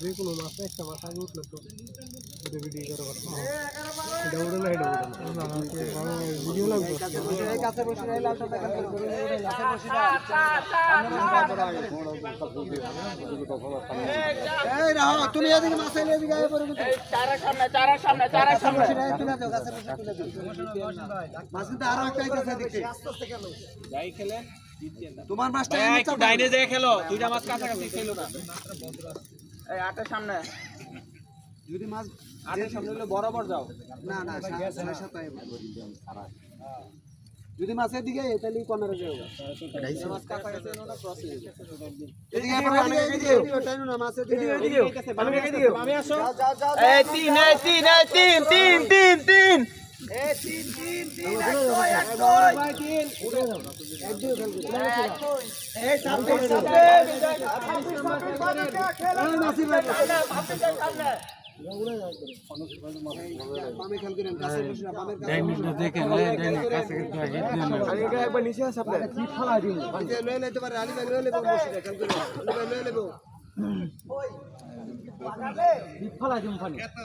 যে কোনো মাছ একটা মাছ আগে উঠল তো ভিডিও ভিডিও করে কথা এটা উড়ে না এটা উড়ে না ভিডিও লাগবে? তুমি এদিকে মাছ এলে এদিকে আয় পড়ে কিন্তু। চারের সামনে চারের সামনে চারের সামনে। বসে তুলে দাও, গাছের বসে তুলে দাও। মাছ কিন্তু আরও একটা আছে এদিকে। তোমার মাছটা একটু ডাইনে যেয়ে খেলো দুইটা মাছ কাছাকাছি খেলো না। এই আটের সামনে। যদি মাছ আটের সামনে হলে বরাবর যাও। না না সাড়ে সাত যদি মাছের দিকে তাহলে পনেরো যাও। মাছ কাছাকাছি এলো না ক্রস হয়ে যাবে এদিকে আয়, এদিকে, এদিকে, এদিকে, টাইনো না, মাছের দিকে। আমি আসো। এই তিন এই তিন এই তিন তিন তিন তিন। এই মাছের বাইরে। বামে খেয়াল করেন, গাছের বসে না, বামের গাছে একবার নিচে আছে আপনার বাড়িতে লয়ে লইতে পারে, আলী ভাই লয়ে লইবো বসে, খেয়াল করেন। আলী ভাই লয়ে লইবো। ছিপ ফেলাইলে তো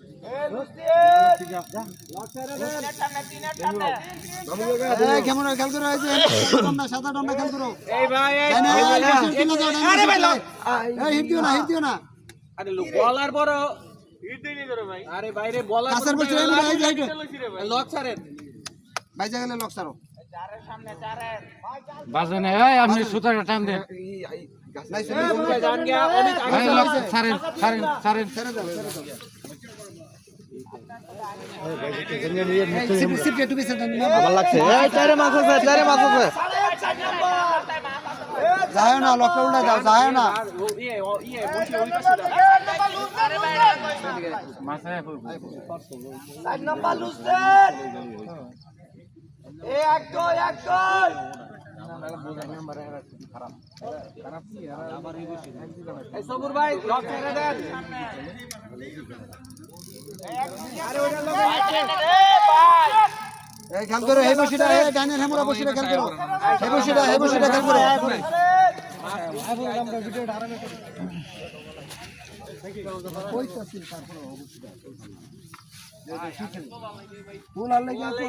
কেমন হয়? খেয়াল করো, যে, সাদা ডন্ডা, খেয়াল করো। হিট দিও না, হিট দিও না। নাই, ছেড়ে দাও। ভাই জান গিয়া এই। এই, ছিপ- ছিপটা একটু পিছিয়ে দেন। যায়ও না, লকটা উল্টায় দাও, যায়ও না। সবুর ভাই খেয়াল করো, এই বসিটা, এই ডাইনের হেমুরা বসিটা খেয়াল করো। এই বসিটা। ফুল আর লেগে।